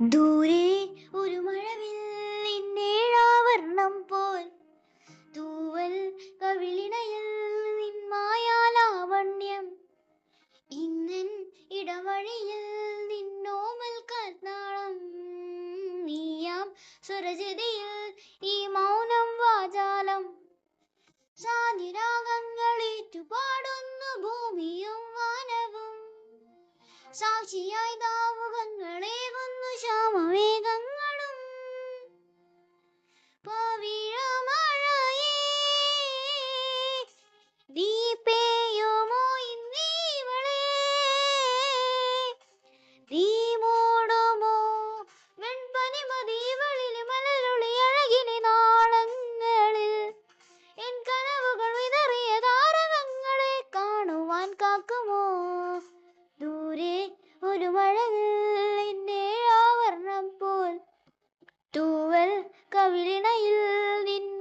ദൂരെ ഒരു മഴവിൽ നിന്നേഴാവർണം പോൽ. തൂവൽ കവിളിണയിൽ നിന്മായാലാവണ്യം ഇന്നൻ ഇടവഴിയിൽ നിന്നോമൽ കർണാളം നീയാം സ്വരജതിയിൽ ഈ മൗനം വാചാലം. സാനിരാഗങ്ങളേറ്റു ഭൂമിയും വാനവും. സാക്ഷിയായി ദാവുകങ്ങളേകുന്നു ഒരു മഴയിൽ പോൽ. തൂവൽ കവിളിണയിൽ നിന്നെ